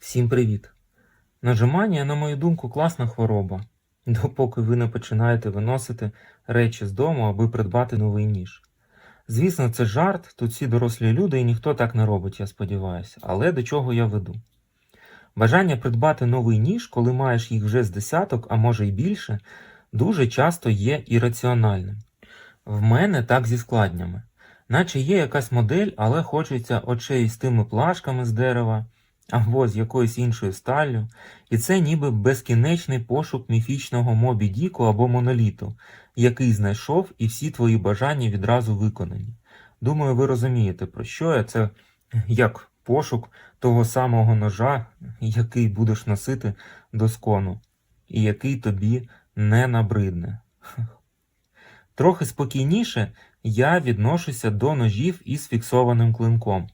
Всім привіт! Нажимання, на мою думку, класна хвороба, допоки ви не починаєте виносити речі з дому, аби придбати новий ніж. Звісно, це жарт, тут всі дорослі люди і ніхто так не робить, я сподіваюся. Але до чого я веду? Бажання придбати новий ніж, коли маєш їх вже з десяток, а може й більше, дуже часто є ірраціональним. В мене так зі складнями. Наче є якась модель, але хочеться очей з тими плашками з дерева або з якоюсь іншою сталлю, і це ніби безкінечний пошук міфічного Мобі Діку або моноліту, який знайшов і всі твої бажання відразу виконані. Думаю, ви розумієте, про що я це як пошук того самого ножа, який будеш носити до скону, і який тобі не набридне. Трохи спокійніше я відношуся до ножів із фіксованим клинком.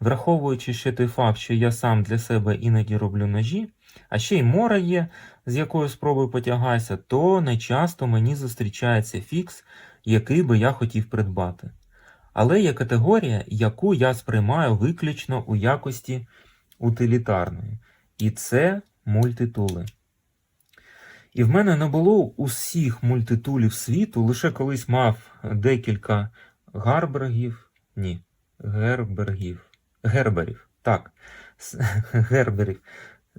Враховуючи ще той факт, що я сам для себе іноді роблю ножі, а ще й мора є, з якою спробую потягайся, то не часто мені зустрічається фікс, який би я хотів придбати. Але є категорія, яку я сприймаю виключно у якості утилітарної, і це мультитули. І в мене не було усіх мультитулів світу, лише колись мав декілька гарбергів, ні, гербергів. Герберів. Так, герберів.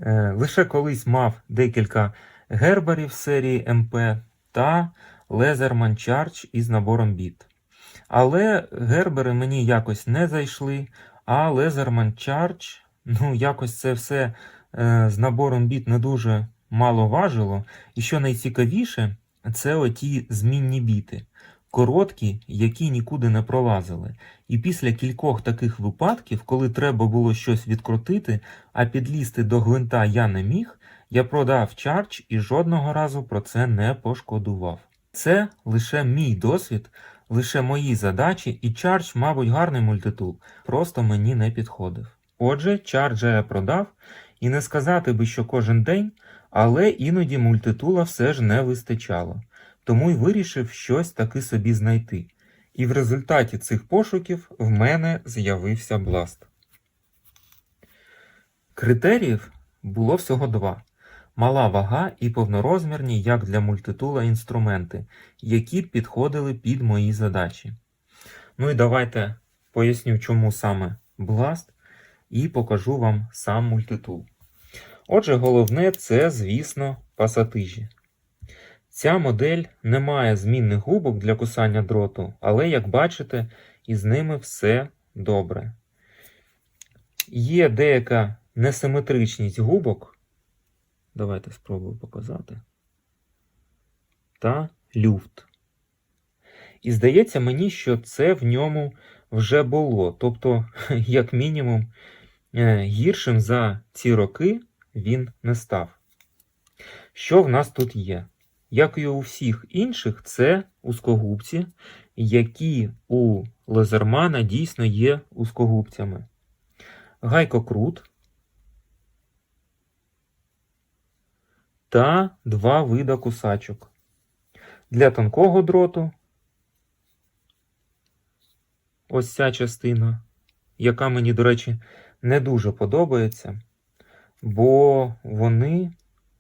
Е, Лише колись мав декілька герберів серії МП та Лезерман Charge із набором біт. Але гербери мені якось не зайшли, а Лезерман Charge, ну, якось це все е, з набором біт не дуже мало важило. І що найцікавіше, це оті змінні біти. Короткі, які нікуди не пролазили. І після кількох таких випадків, коли треба було щось відкрутити, а підлізти до гвинта я не міг, я продав чардж і жодного разу про це не пошкодував. Це лише мій досвід, лише мої задачі, і чардж, мабуть, гарний мультитул, просто мені не підходив. Отже, чарджа я продав, і не сказати би, що кожен день, але іноді мультитула все ж не вистачало, тому й вирішив щось таки собі знайти. І в результаті цих пошуків в мене з'явився бласт. Критеріїв було всього два: мала вага і повнорозмірні, як для мультитула, інструменти, які підходили під мої задачі. Ну і давайте поясню, чому саме бласт, і покажу вам сам мультитул. Отже, головне це, звісно, пасатижі. Ця модель не має змінних губок для кусання дроту, але, як бачите, із ними все добре. Є деяка несиметричність губок. Давайте спробую показати. Та люфт. І здається мені, що це в ньому вже було. Тобто, як мінімум, е, гіршим за ці роки він не став. Що в нас тут є? Як і у всіх інших, це узкогубці, які у Лазермана дійсно є узкогубцями. Гайкокрут та два вида кусачок. Для тонкого дроту ось ця частина, яка мені, до речі, не дуже подобається, бо вони,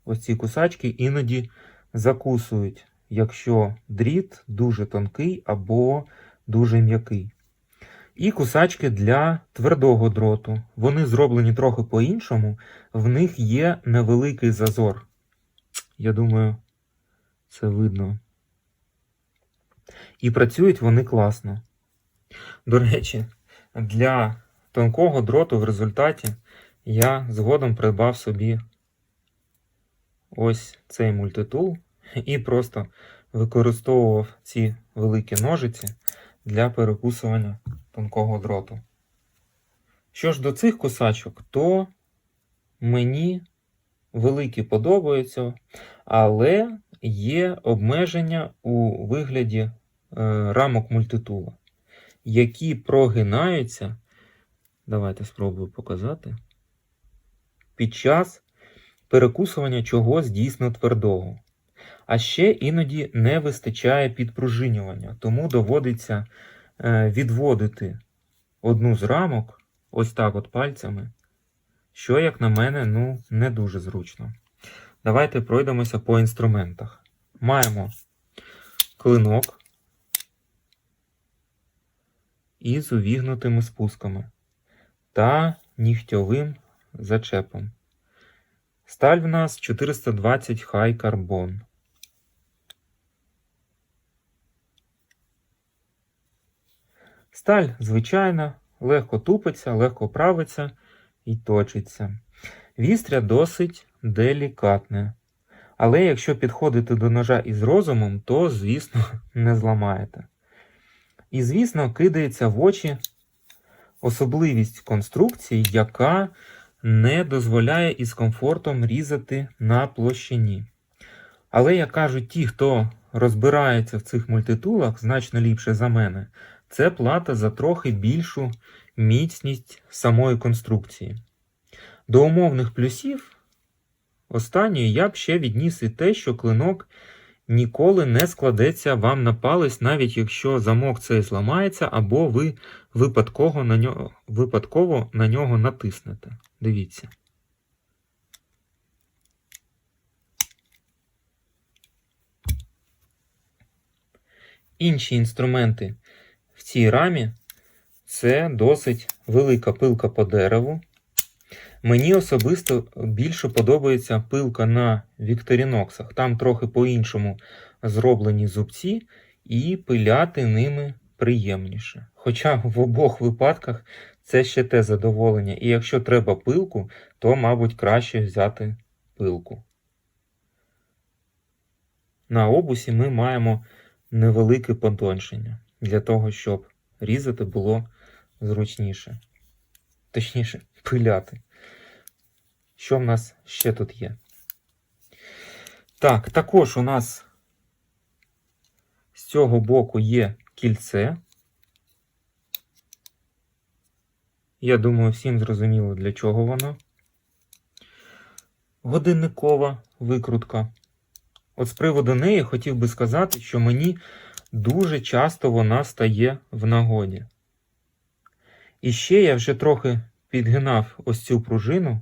ось ці кусачки, іноді закусують, якщо дріт дуже тонкий або дуже м'який. І кусачки для твердого дроту. Вони зроблені трохи по-іншому, в них є невеликий зазор. Я думаю, це видно. І працюють вони класно. До речі, для тонкого дроту в результаті я згодом придбав собі ось цей мультитул і просто використовував ці великі ножиці для перекусування тонкого дроту. Що ж до цих кусачок, то мені великі подобаються, але є обмеження у вигляді е, рамок мультитула, які прогинаються. Давайте спробую показати. Під час перекусування чогось дійсно твердого. А ще іноді не вистачає підпружинювання, тому доводиться е, відводити одну з рамок, ось так от пальцями, що, як на мене, ну, не дуже зручно. Давайте пройдемося по інструментах. Маємо клинок із увігнутими спусками та нігтьовим зачепом. Сталь в нас 420 High Carbon. Сталь звичайна, легко тупиться, легко правиться і точиться. Вістря досить делікатне. Але якщо підходити до ножа із розумом, то, звісно, не зламаєте. І, звісно, кидається в очі особливість конструкції, яка не дозволяє із комфортом різати на площині. Але, як кажуть ті, хто розбирається в цих мультитулах значно ліпше за мене, це плата за трохи більшу міцність самої конструкції. До умовних плюсів останньої я б ще відніс і те, що клинок ніколи не складеться вам на палець, навіть якщо замок цей зламається, або ви випадково на нього, випадково на нього натиснете. Дивіться. Інші інструменти в цій рамі це досить велика пилка по дереву. Мені особисто більше подобається пилка на Вікторіноксах. Там трохи по-іншому зроблені зубці, і пиляти ними приємніше. Хоча в обох випадках це ще те задоволення. І якщо треба пилку, то, мабуть, краще взяти пилку. На обусі ми маємо невелике потоншення для того, щоб різати було зручніше. Точніше, пиляти. Що в нас ще тут є? Так, також у нас з цього боку є кільце. Я думаю, всім зрозуміло, для чого воно. Годинникова викрутка. От з приводу неї хотів би сказати, що мені дуже часто вона стає в нагоді. І ще я вже трохи підгинав ось цю пружину,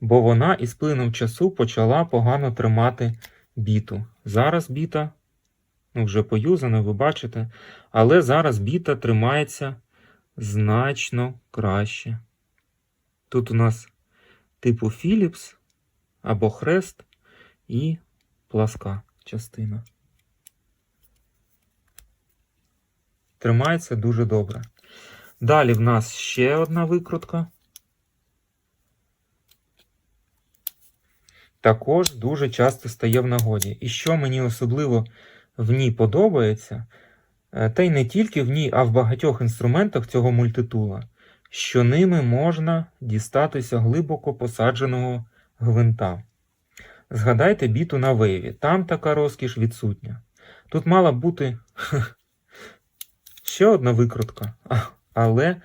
бо вона із плином часу почала погано тримати біту. Зараз біта, ну вже поюзана, ви бачите, але зараз біта тримається значно краще. Тут у нас типу Philips або хрест і пласка частина. Тримається дуже добре. Далі в нас ще одна викрутка. Також дуже часто стає в нагоді. І що мені особливо в ній подобається, е, та й не тільки в ній, а в багатьох інструментах цього мультитула, що ними можна дістатися глибоко посадженого гвинта. Згадайте біту на вейві, там така розкіш відсутня. Тут мала бути ще одна викрутка, але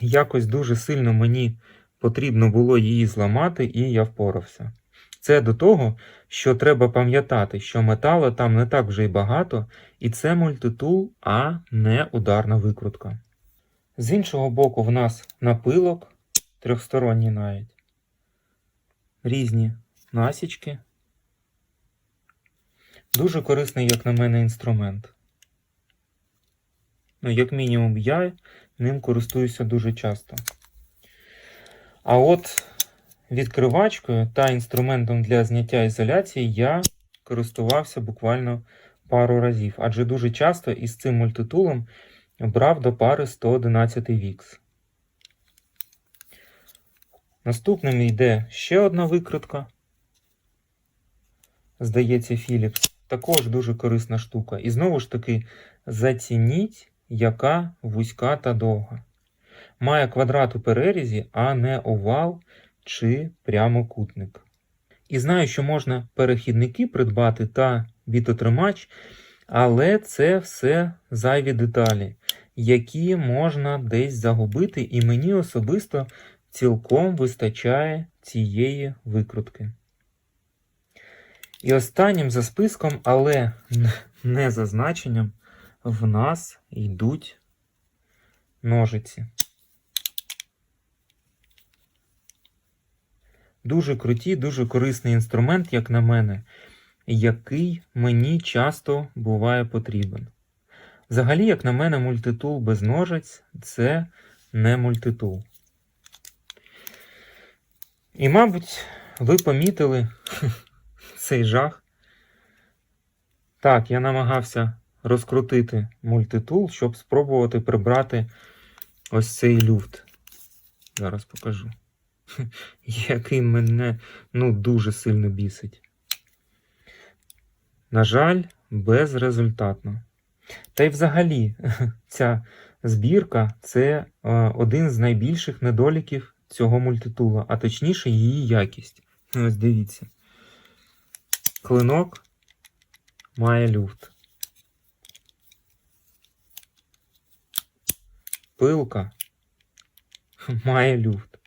якось дуже сильно мені потрібно було її зламати, і я впорався. Це до того, що треба пам'ятати, що металу там не так вже й багато, і це мультитул, а не ударна викрутка. З іншого боку, в нас напилок, трьохсторонній навіть, різні насічки. Дуже корисний, як на мене, інструмент. Ну, як мінімум, я ним користуюся дуже часто. А от відкривачкою та інструментом для зняття ізоляції я користувався буквально пару разів, адже дуже часто із цим мультитулом брав до пари 111 VIX. Наступним йде ще одна викрутка. Здається, Philips. Також дуже корисна штука. І знову ж таки, зацініть, яка вузька та довга. Має квадрат у перерізі, а не овал чи прямокутник. І знаю, що можна перехідники придбати та бітотримач, але це все зайві деталі, які можна десь загубити, і мені особисто цілком вистачає цієї викрутки. І останнім за списком, але не за значенням, в нас йдуть ножиці. Дуже круті, дуже корисний інструмент, як на мене, який мені часто буває потрібен. Взагалі, як на мене, мультитул без ножиць це не мультитул. І, мабуть, ви помітили цей жах. Так, я намагався розкрутити мультитул, щоб спробувати прибрати ось цей люфт. Зараз покажу. Який мене ну, дуже сильно бісить. На жаль, безрезультатно. Та й взагалі, ця збірка це е, один з найбільших недоліків цього мультитула, а точніше її якість. Ось дивіться. Клинок має люфт. Пилка має люфт.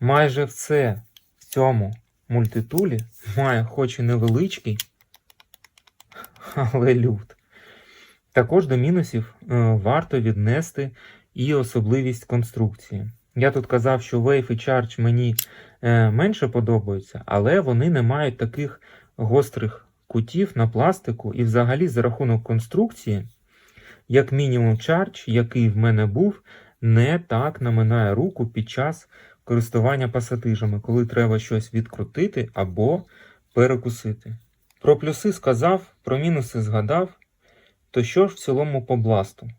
Майже все в цьому мультитулі має хоч і невеличкий, але люфт. Також до мінусів е, варто віднести і особливість конструкції. Я тут казав, що Wave і Charge мені е, менше подобаються, але вони не мають таких гострих кутів на пластику, і взагалі за рахунок конструкції, як мінімум Charge, який в мене був, не так наминає руку під час користування пасатижами, коли треба щось відкрутити або перекусити. Про плюси сказав, про мінуси згадав. То що ж в цілому по бласту?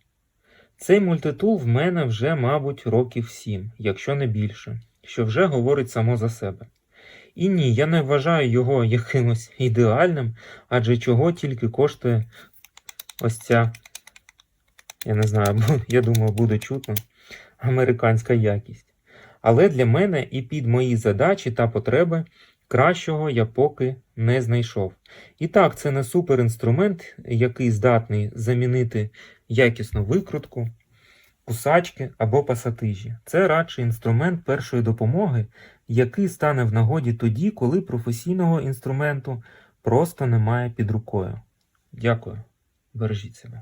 Цей мультитул в мене вже, мабуть, років 7, якщо не більше, що вже говорить само за себе. І ні, я не вважаю його якимось ідеальним, адже чого тільки коштує ось ця, я не знаю, я думаю, буде чутно, американська якість. Але для мене і під мої задачі та потреби кращого я поки не знайшов. І так, це не суперінструмент, який здатний замінити якісну викрутку, кусачки або пасатижі. Це радше інструмент першої допомоги, який стане в нагоді тоді, коли професійного інструменту просто немає під рукою. Дякую. Бережіть себе.